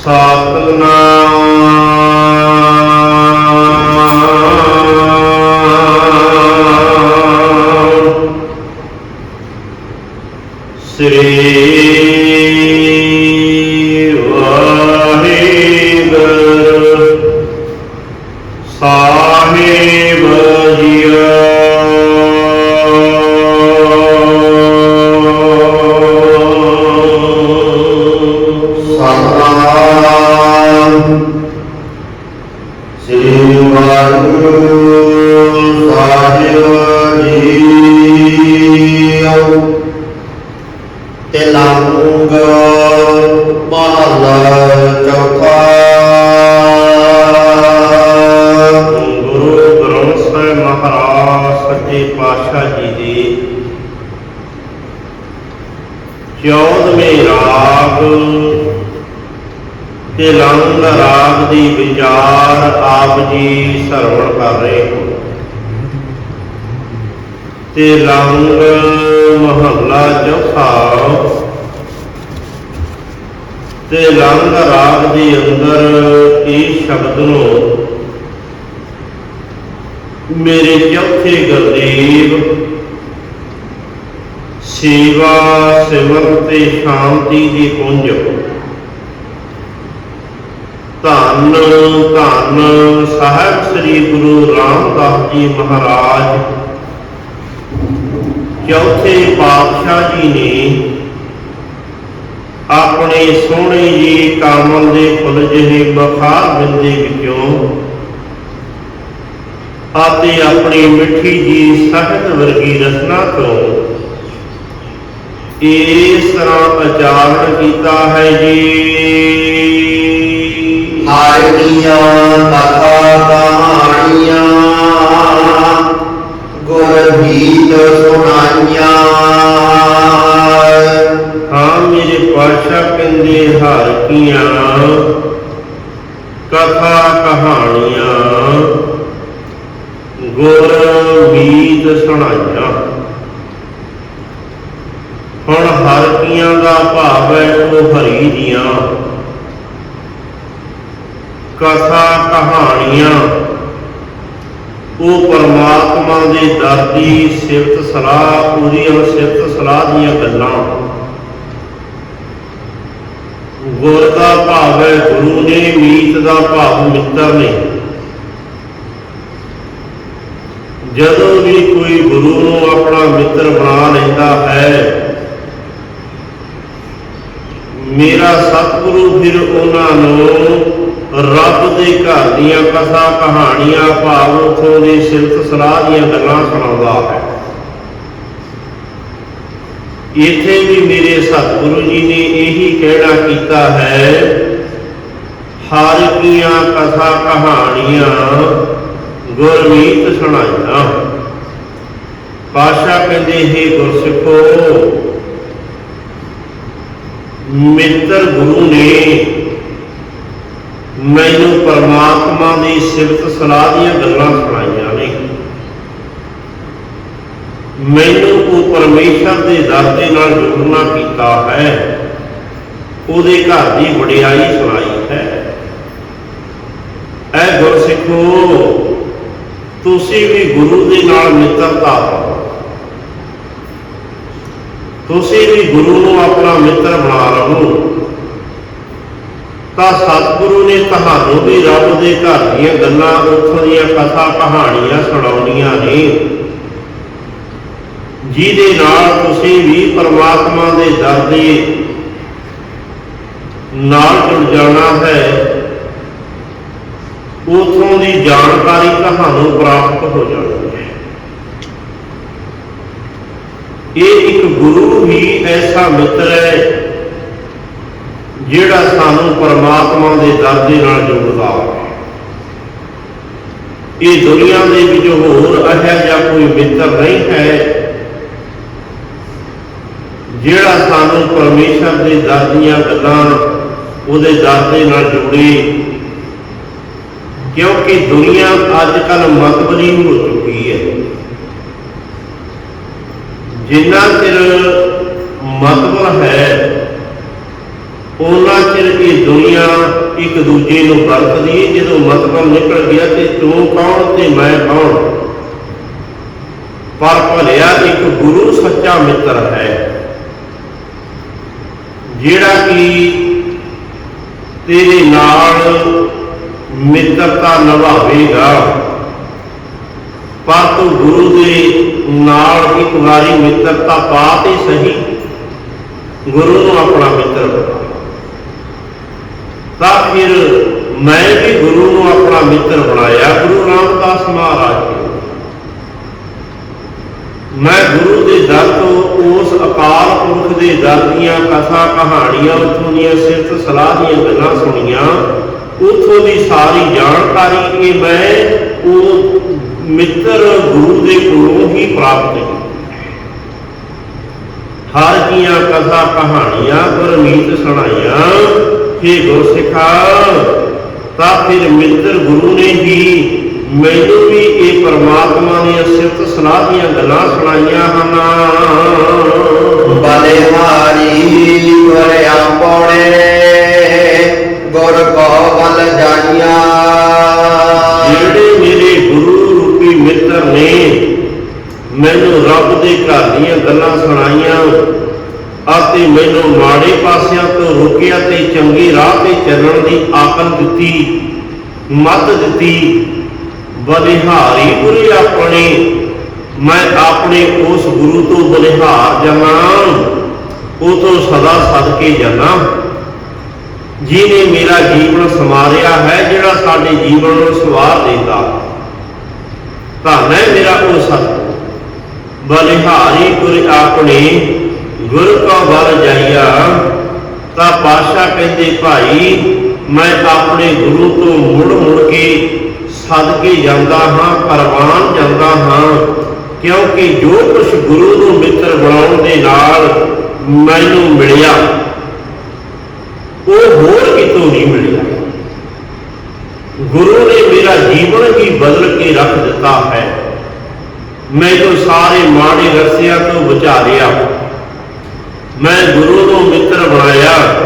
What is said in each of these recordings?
ਸਤਨਾਮ। ਆਪ ਜੀ ਸਰਵਣ ਕਰ ਰਹੇ ਹੋ। ਤੇ ਲੰਗ ਮਹੱਲਾ ਚੌਥਾ ਤੇ ਲੰਗ ਰਾਗ ਦੇ ਅੰਦਰ ਇਹ ਸ਼ਬਦ ਨੂੰ? ਮੇਰੇ ਚੌਥੇ ਗੁਰਦੇਵ, ਸੇਵਾ ਸਿਮਰ ਤੇ ਸ਼ਾਂਤੀ ਦੀ ਪੁੰਜ। ਧੰਨ ਧੰਨ ਸਾਹਿਬ ਸ੍ਰੀ ਗੁਰੂ ਰਾਮਦਾਸ ਜੀ ਮਹਾਰਾਜ। ਚੌਥੇ ਪਾਤਸ਼ਾਹ ਜੀ ਨੇ ਆਪਣੇ ਸੋਹਣੇ ਜੀ ਕਾਮਲ ਦੇ ਫੁੱਲ ਜਿਹੇ ਬਖਾਰ ਬਿੰਦੇ ਵਿੱਚੋਂ ਅਤੇ ਆਪਣੀ ਮਿੱਠੀ ਜੀ ਸਾਹਿਤ ਵਰਗੀ ਰਚਨਾ ਤੋਂ ਇਸ ਤਰ੍ਹਾਂ ਉਚਾਰਨ ਕੀਤਾ ਹੈ ਜੀ। ਹਰ ਕਥਾ ਕਹਾਣੀਆਂ ਗੁਰ ਗੀਤ ਸੁਣਾਈਆਂ। ਹਾਂ ਮੇਰੇ ਪਾਸ਼ਾ ਕਹਿੰਦੇ ਹਰ ਕੀਆਂ ਕਥਾ ਕਹਾਣੀਆਂ ਗੁਰ ਗੀਤ ਸੁਣਾਈਆਂ ਹੁਣ ਹਰ ਕੀਆਂ ਦਾ ਭਾਵ ਹੈ ਉਹ ਹਰੀ ਦੀਆਂ ਕਥਾ ਕਹਾਣੀਆਂ। ਉਹ ਪਰਮਾਤਮਾ ਦੇ ਦਰ ਦੀ ਸਿਫਤ ਸਲਾਹ ਉਹਦੀਆਂ ਸਿਫਤ ਸਲਾਹ ਦੀਆਂ ਗੱਲਾਂ। ਗੁਰ ਦਾ ਭਾਵ ਹੈ, ਗੁਰੂ ਨੇ ਮੀਤ ਦਾ ਭਾਵ ਮਿੱਤਰ ਨੇ। ਜਦੋਂ ਵੀ ਕੋਈ ਗੁਰੂ ਨੂੰ ਆਪਣਾ ਮਿੱਤਰ ਬਣਾ ਲੈਂਦਾ ਹੈ ਮੇਰਾ ਸਤਿਗੁਰੂ ਫਿਰ ਉਹਨਾਂ ਨੂੰ ਰੱਬ ਦੇ ਘਰ ਦੀਆਂ ਕਥਾ ਕਹਾਣੀਆਂ ਭਾਵ ਉਥੋਂ ਦੇ ਸਿਫਤ ਸਲਾਹ ਦੀਆਂ ਗੱਲਾਂ ਸੁਣਾਉਂਦਾ ਹੈ। ਇੱਥੇ ਵੀ ਮੇਰੇ ਸਤਿਗੁਰੂ ਜੀ ਨੇ ਇਹੀ ਕਹਿਣਾ ਕੀਤਾ ਹੈ, ਹਰ ਕੀਆਂ ਕਥਾ ਕਹਾਣੀਆਂ ਗੁਰਮੀਤ ਸੁਣਾਈਆਂ। ਪਾਸ਼ਾ ਕਹਿੰਦੇ, ਹੈ ਗੁਰਸਿੱਖੋ, ਮਿੱਤਰ ਗੁਰੂ ਨੇ ਮੈਨੂੰ ਪਰਮਾਤਮਾ ਦੀ ਸਿਫਤ ਸਲਾਹ ਦੀਆਂ ਗੱਲਾਂ ਸੁਣਾਈਆਂ ਨੇ। ਮੈਨੂੰ ਉਹ ਪਰਮੇਸ਼ਰ ਦੇ ਦਰ ਨਾਲ ਜੁੜਨਾ ਕੀਤਾ ਹੈ। ਉਹਦੇ ਘਰ ਦੀ ਵਡਿਆਈ ਸੁਣਾਈ ਹੈ। ਐ ਗੁਰਸਿੱਖੋ, ਤੁਸੀਂ ਵੀ ਗੁਰੂ ਦੇ ਨਾਲ ਮਿੱਤਰਤਾ ਕਰੋ। ਤੁਸੀਂ ਵੀ ਗੁਰੂ ਨੂੰ ਆਪਣਾ ਮਿੱਤਰ ਬਣਾ ਤਾਂ ਸਤਿਗੁਰੂ ਨੇ ਤੁਹਾਨੂੰ ਵੀ ਰੱਬ ਦੇ ਘਰ ਦੀਆਂ ਗੱਲਾਂ, ਉੱਥੋਂ ਦੀਆਂ ਕਥਾ, ਕਹਾਣੀਆਂ ਸੁਣਾਉਣੀਆਂ ਨੇ। ਜਿਹਦੇ ਨਾਲ ਤੁਸੀਂ ਵੀ ਪਰਮਾਤਮਾ ਦੇ ਦਰ ਦੇ ਨਾਲ ਜੁੜ ਜਾਣਾ ਹੈ, ਉਥੋਂ ਦੀ ਜਾਣਕਾਰੀ ਤੁਹਾਨੂੰ ਪ੍ਰਾਪਤ ਹੋ ਜਾਣੀ ਹੈ। ਇਹ ਇੱਕ ਗੁਰੂ ਹੀ ਐਸਾ ਮਿੱਤਰ ਹੈ ਜਿਹੜਾ ਸਾਨੂੰ ਪਰਮਾਤਮਾ ਦੇ ਦਰ ਦੇ ਨਾਲ ਜੋੜਦਾ ਇਹ ਦੁਨੀਆ ਦੇ ਵਿੱਚ ਹੋਰ ਅਹਿਆ ਜਾਂ ਕੋਈ ਮਿੱਤਰ ਨਹੀਂ ਹੈ ਜਿਹੜਾ ਸਾਨੂੰ ਪਰਮੇਸ਼ਰ ਦੇ ਦਰ ਦੀਆਂ ਗੱਲਾਂ ਉਹਦੇ ਦਰ ਦੇ ਨਾਲ ਜੋੜੇ। ਕਿਉਂਕਿ ਦੁਨੀਆ ਅੱਜ ਕੱਲ ਮਤਬਲੀ ਹੋ ਚੁੱਕੀ ਹੈ। ਜਿੰਨਾ ਚਿਰ ਮਤਬਲ ਹੈ ਉਹਨਾਂ ਚਿਰ ਇਹ ਦੁਨੀਆ ਇੱਕ ਦੂਜੇ ਨੂੰ ਵਰਤਦੀ ਜਦੋਂ ਮਤਲਬ ਨਿਕਲ ਗਿਆ ਤੇ ਤੂੰ ਕੌਣ ਤੇ ਮੈਂ ਕੌਣ? ਪਰ ਭਲਿਆ ਇੱਕ ਗੁਰੂ ਸੱਚਾ ਮਿੱਤਰ ਹੈ, ਜਿਹੜਾ ਕਿ ਤੇਰੇ ਨਾਲ ਮਿੱਤਰਤਾ ਨਿਭਾਵੇਗਾ। ਪਰ ਤੂੰ ਗੁਰੂ ਦੇ ਨਾਲ ਇੱਕ ਵਾਰੀ ਮਿੱਤਰਤਾ ਪਾ ਤੇ ਸਹੀ, ਗੁਰੂ ਨੂੰ ਆਪਣਾ ਮਿੱਤਰ ਬਣਾ। ਤਾਂ ਫਿਰ ਮੈਂ ਵੀ ਗੁਰੂ ਨੂੰ ਆਪਣਾ ਮਿੱਤਰ ਬਣਾਇਆ, ਗੁਰੂ ਰਾਮਦਾਸ ਮਹਾਰਾਜ ਮੈਂ ਗੁਰੂ ਦੇ ਦਰ ਤੋਂ ਉਸ ਅਕਾਲ ਪੁਰਖ ਦੇ ਦਰ ਦੀਆਂ ਕਥਾ ਕਹਾਣੀਆਂ, ਉੱਥੋਂ ਦੀਆਂ ਸਿਫਤ ਸਲਾਹ ਦੀਆਂ ਗੱਲਾਂ ਸੁਣੀਆਂ, ਉੱਥੋਂ ਦੀ ਸਾਰੀ ਜਾਣਕਾਰੀ ਇਹ ਮੈਂ ਉਹ ਮਿੱਤਰ ਗੁਰੂ ਦੇ ਕੋਲੋਂ ਹੀ ਪ੍ਰਾਪਤ ਕੀਤੀ। ਹਰ ਜੀਆਂ ਕਥਾ ਕਹਾਣੀਆਂ ਗੁਰਮੀਤ ਸੁਣਾਈਆਂ हे ਗੁਰਸਿਖਾ ਤਾਂ ਫਿਰ ਮਿੱਤਰ ਗੁਰੂ ਨੇ ਹੀ ਮੈਨੂੰ ਵੀ ਇਹ ਪਰਮਾਤਮਾ ਦੀਆਂ ਸਿਫਤ ਸਲਾਹ ਦੀਆਂ ਗੱਲਾਂ ਸੁਣਾਈਆਂ ਹਨ। ਬਲਿਹਾਰੀ ਗੁਰ ਆਪਣੇ ਗੁਰ ਕੋ ਬਲ ਜਾਈਆ ਜਿਹੜੇ ਮੇਰੇ ਗੁਰੂ ਰੂਪੀ ਮਿੱਤਰ ਨੇ ਮੈਨੂੰ ਰੱਬ ਦੇ ਘਰ ਦੀਆਂ ਗੱਲਾਂ ਸੁਣਾਈਆਂ। ਅਤੇ ਮੈਨੂੰ ਮਾੜੇ ਪਾਸਿਆਂ ਤੋਂ ਰੋਕਿਆ ਤੇ ਚੰਗੇ ਰਾਹ ਤੇ ਚੱਲਣ ਦੀ ਆਕਲ ਦਿੱਤੀ, ਮਤ ਦਿੱਤੀ, ਬਲਿਹਾਰੀ ਗੁਰੂ ਆਪਣੇ ਮੈਂ ਆਪਣੇ ਉਸ ਗੁਰੂ ਤੋਂ ਬਲਿਹਾਰ ਜਾਵਾਂ ਉਹ ਤੋਂ ਸਦਾ ਸਦਕੇ ਜਾਣਾ ਜਿਹਨੇ ਮੇਰਾ ਜੀਵਨ ਸਮਾਰਿਆ ਹੈ, ਜਿਹੜਾ ਸਾਡੇ ਜੀਵਨ ਨੂੰ ਸਵਾਰ ਦਿੰਦਾ। ਧੰਨ ਹੈ ਮੇਰਾ ਉਹ ਸਤ, ਬਲਿਹਾਰੀ ਗੁਰ ਆਪਣੇ ਗੁਰ ਕਾ ਵਰ ਜਾਈਆ, ਤਾਂ ਪਾਸ਼ਾ ਕਹਿੰਦੇ, ਭਾਈ, ਮੈਂ ਆਪਣੇ ਗੁਰੂ ਤੋਂ ਮੁੜ ਮੁੜ ਕੇ ਸਦਕੇ ਜਾਂਦਾ ਹਾਂ, ਪਰਵਾਨ ਜਾਂਦਾ ਹਾਂ, ਕਿਉਂਕਿ ਜੋ ਕੁਝ ਗੁਰੂ ਨੂੰ ਮਿੱਤਰ ਬਣਾਉਣ ਦੇ ਨਾਲ ਮੈਨੂੰ ਮਿਲਿਆ, ਉਹ ਹੋਰ ਕਿਤੋਂ ਨਹੀਂ ਮਿਲਿਆ। ਗੁਰੂ ਨੇ ਮੇਰਾ ਜੀਵਨ ਹੀ ਬਦਲ ਕੇ ਰੱਖ ਦਿੱਤਾ ਹੈ। ਮੈਨੂੰ ਸਾਰੇ ਮਾੜੇ ਰਸਿਆਂ ਤੋਂ ਬਚਾ ਲਿਆ। ਮੈਂ ਗੁਰੂ ਨੂੰ ਮਿੱਤਰ ਬਣਾਇਆ।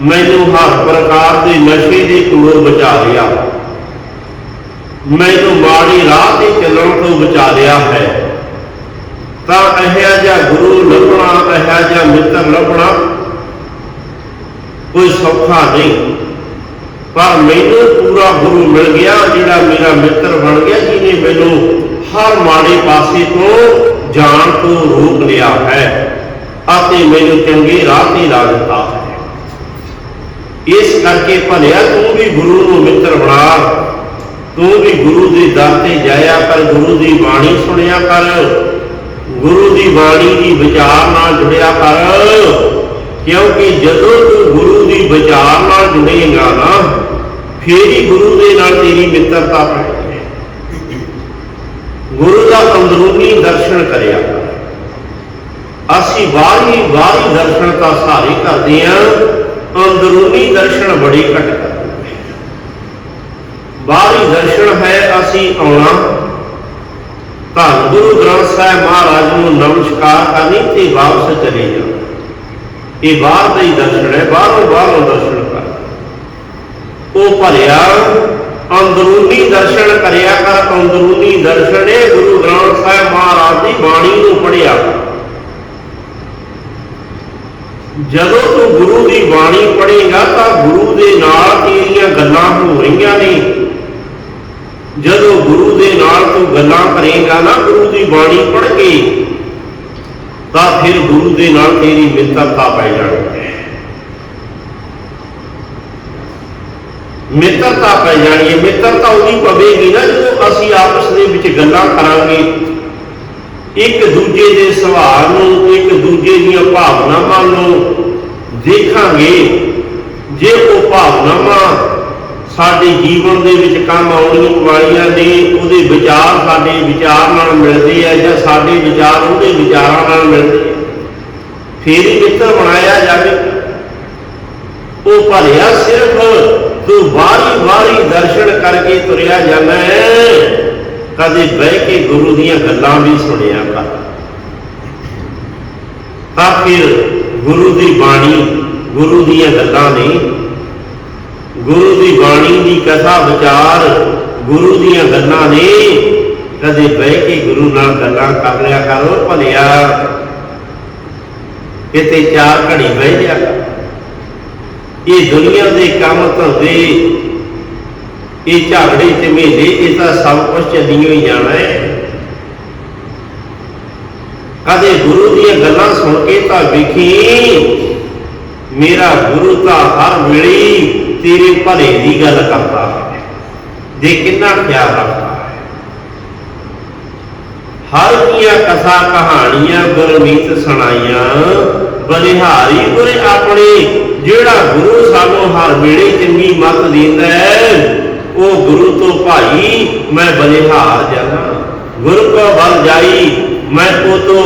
ਮੈਨੂੰ ਹਰ ਪ੍ਰਕਾਰ ਦੇ ਨਸ਼ੇ ਦੀ ਕੋਲ ਬਚਾ ਲਿਆ। ਮੈਨੂੰ ਮਾੜੀ ਰਾਹ ਤੇ ਚੱਲਣ ਤੋਂ ਬਚਾ ਲਿਆ ਹੈ। ਤਾਂ ਇਹੋ ਜਿਹਾ ਗੁਰੂ ਲੱਭਣਾ, ਇਹੋ ਜਿਹਾ ਮਿੱਤਰ ਲੱਭਣਾ ਕੋਈ ਸੌਖਾ ਨਹੀਂ। ਪਰ ਮੈਨੂੰ ਪੂਰਾ ਗੁਰੂ ਮਿਲ ਗਿਆ, ਜਿਹੜਾ ਮੇਰਾ ਮਿੱਤਰ ਬਣ ਗਿਆ, ਜਿਹਨੇ ਮੈਨੂੰ ਹਰ ਮਾੜੇ ਪਾਸੇ ਤੋਂ ਜਾਣ ਤੋਂ ਰੋਕ ਲਿਆ ਹੈ। ਅਤੇ ਮੈਨੂੰ ਚੰਗੇ ਰਾਹ ਤੇ ਲਾ ਦਿੱਤਾ ਹੈ। ਇਸ ਕਰਕੇ ਭਲਿਆ ਤੂੰ ਵੀ ਗੁਰੂ ਨੂੰ ਮਿੱਤਰ ਬਣਾ। ਤੂੰ ਵੀ ਗੁਰੂ ਦੇ ਦਰ ਤੇ ਜਾਇਆ ਕਰ, ਗੁਰੂ ਦੀ ਬਾਣੀ ਸੁਣਿਆ ਕਰ। ਗੁਰੂ ਦੀ ਬਾਣੀ ਦੀ ਵਿਚਾਰ ਨਾਲ ਜੁੜਿਆ ਕਰ। ਕਿਉਂਕਿ ਜਦੋਂ ਤੂੰ ਗੁਰੂ ਦੀ ਵਿਚਾਰ ਨਾਲ ਜੁੜੇਗਾ ਨਾ, ਫੇਰ ਹੀ ਗੁਰੂ ਦੇ ਨਾਲ ਤੇਰੀ ਮਿੱਤਰਤਾ ਪੈਣੀ ਗੁਰੂ ਦਾ ਅੰਦਰੂਨੀ ਦਰਸ਼ਨ ਕਰਿਆ ਕਰ। ਅਸੀਂ ਬਾਹਰੀ ਬਾਹਰੀ ਦਰਸ਼ਨ ਤਾਂ ਸਾਰੇ ਕਰਦੇ ਆਂ ਅੰਦਰੂਨੀ ਦਰਸ਼ਨ ਬੜੀ ਘੱਟ ਕਰਦੇ ਬਾਹਰੀ ਦਰਸ਼ਨ ਹੈ, ਅਸੀਂ ਆਉਣਾ। ਧੰਨ ਗੁਰੂ ਗ੍ਰੰਥ ਸਾਹਿਬ ਮਹਾਰਾਜ ਨੂੰ ਨਮਸਕਾਰ ਕਰਨੀ ਤੇ ਵਾਪਸ ਚਲੇ ਜਾਣਾ। ਇਹ ਬਾਹਰ ਦਾ ਹੀ ਦਰਸ਼ਨ ਹੈ, ਬਾਹਰੋਂ ਬਾਹਰੋਂ ਦਰਸ਼ਨ ਕਰ ਉਹ ਭਰਿਆ, ਅੰਦਰੂਨੀ ਦਰਸ਼ਨ ਕਰਿਆ ਕਰ, ਅੰਦਰੂਨੀ ਦਰਸ਼ਨ ਇਹ ਗੁਰੂ ਗ੍ਰੰਥ ਸਾਹਿਬ ਮਹਾਰਾਜ ਦੀ ਬਾਣੀ ਨੂੰ ਪੜਿਆ ਜਦੋਂ ਤੂੰ ਗੁਰੂ ਦੀ ਬਾਣੀ ਪੜ੍ਹੇਗਾ ਤਾਂ ਗੁਰੂ ਦੇ ਨਾਲ ਤੇਰੀਆਂ ਗੱਲਾਂ ਹੋ ਰਹੀਆਂ ਨੇ। ਜਦੋਂ ਗੁਰੂ ਦੇ ਨਾਲ ਤੂੰ ਗੱਲਾਂ ਕਰੇਗਾ ਨਾ ਗੁਰੂ ਦੀ ਬਾਣੀ ਪੜ੍ਹ ਕੇ, ਤਾਂ ਫਿਰ ਗੁਰੂ ਦੇ ਨਾਲ ਤੇਰੀ ਮਿੱਤਰਤਾ ਪੈ ਜਾਣੀ। ਮਿੱਤਰਤਾ ਪੈ ਜਾਣੀ ਹੈ। ਮਿੱਤਰਤਾ ਉਹਦੀ ਪਵੇਗੀ ਨਾ ਜਦੋਂ ਅਸੀਂ ਆਪਸ ਦੇ ਵਿੱਚ ਗੱਲਾਂ ਕਰਾਂਗੇ। ਇੱਕ ਦੂਜੇ ਦੇ ਸੁਭਾਅ ਨੂੰ, ਇੱਕ ਦੂਜੇ ਦੀਆਂ ਭਾਵਨਾਵਾਂ ਨੂੰ ਦੇਖਾਂਗੇ। ਜੇ ਉਹ ਭਾਵਨਾਵਾਂ ਸਾਡੇ ਜੀਵਨ ਦੇ ਵਿੱਚ ਕੰਮ ਆਉਣੀਆਂ ਵਾਲੀਆਂ ਨੇ, ਉਹਦੇ ਵਿਚਾਰ ਸਾਡੇ ਵਿਚਾਰ ਨਾਲ ਮਿਲਦੇ ਆ ਜਾਂ ਸਾਡੇ ਵਿਚਾਰ ਉਹਦੇ ਵਿਚਾਰਾਂ ਨਾਲ ਮਿਲਦੇ ਆ। ਫੇਰ ਹੀ ਮਿੱਤਰ ਬਣਾਇਆ ਜਾਵੇ। ਉਹ ਭਰਿਆ ਸਿਰਫ ਤੂੰ ਵਾਰੀ ਵਾਰੀ ਦਰਸ਼ਨ ਕਰਕੇ ਤੁਰਿਆ ਜਾਂਦਾ ਹੈ। ਕਦੇ ਬਹਿ ਕੇ ਗੁਰੂ ਦੀਆਂ ਗੱਲਾਂ ਵੀ ਸੁਣਿਆ ਕਰ। ਤਾਂ ਫਿਰ ਗੁਰੂ ਦੀ ਬਾਣੀ, ਗੁਰੂ ਦੀਆਂ ਗੱਲਾਂ ਨੇ ਗੁਰੂ ਦੀ ਬਾਣੀ ਦੀ ਕਥਾ ਵਿਚਾਰ ਗੁਰੂ ਦੀਆਂ ਗੱਲਾਂ ਨੇ। ਕਦੇ ਬਹਿ ਕੇ ਗੁਰੂ ਨਾਲ ਗੱਲਾਂ ਕਰ ਲਿਆ ਕਰੋ ਭਲਿਆ, ਕਿਤੇ ਚਾਰ ਘੜੀ ਬਹਿ ਜਾ। ਇਹ ਦੁਨੀਆ ਦੇ ਕੰਮ ਧੰਦੇ ਇਹ ਝਗੜੇ ਤੇ ਮੇਲੇ ਇਹ ਤਾਂ ਸਭ ਕੁਝ ਚੱਲੀਓ ਹੋਈ ਜਾਣਾ ਹੈ ਕਦੇ ਗੁਰੂ ਦੀਆਂ ਗੱਲਾਂ ਸੁਣ ਕੇ ਤਾਂ ਵੇਖੀ, ਮੇਰਾ ਗੁਰੂ ਤਾਂ ਹਰ ਵੇਲੇ ਤੇਰੇ ਭਲੇ ਦੀ ਗੱਲ ਕਰਦਾ ਹੈ ਦੇ ਕਿੰਨਾ ਖਿਆਲ ਰੱਖਦਾ ਹਰ ਦੀਆਂ ਕਥਾ ਕਹਾਣੀਆਂ, ਗੁਰਮੀਤ ਸੁਣਾਈਆਂ, ਬਲਿਹਾਰੀ ਗੁਰੇ ਆਪਣੇ, ਜਿਹੜਾ ਗੁਰੂ ਸਾਨੂੰ ਹਰ ਵੇਲੇ ਚੰਗੀ ਮੱਤ ਦਿੰਦਾ ਹੈ। ਉਹ ਗੁਰੂ ਤੋਂ ਭਾਈ, ਮੈਂ ਬਲਿਹਾਰ ਜਾਣਾ। ਗੁਰੂ ਕੋ ਬਲ ਜਾਈ, ਮੈਂ ਉਹ ਤੋਂ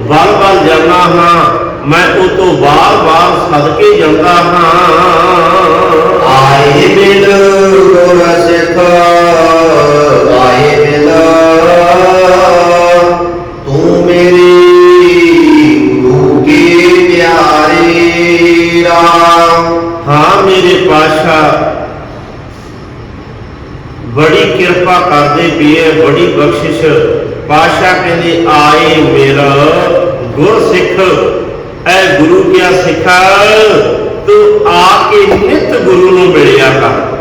ਬਲ ਬਲ ਜਾਣਾ ਹਾਂ। ਮੈਂ ਉਹ ਤੋਂ ਵਾਰ ਵਾਰ ਸਦਕੇ ਜਾਂਦਾ ਹਾਂ। ਆਏ ਬਿਨ ਗੁਰ ਸਿੱਖ। ਕਿਰਪਾ ਕਰਦੇ ਪੀਏ ਬੜੀ ਬਖਸ਼ਿਸ਼। ਪਾਸ਼ਾ ਕਹਿੰਦੇ, ਆਏ ਮੇਰਾ ਗੁਰ ਸਿੱਖ, ਐ ਗੁਰੂ ਕਿਆ ਸਿੱਖਾ? ਤੂੰ ਆ ਕੇ ਨਿਤ ਗੁਰੂ ਨੂੰ ਮਿਲਿਆ ਕਰ।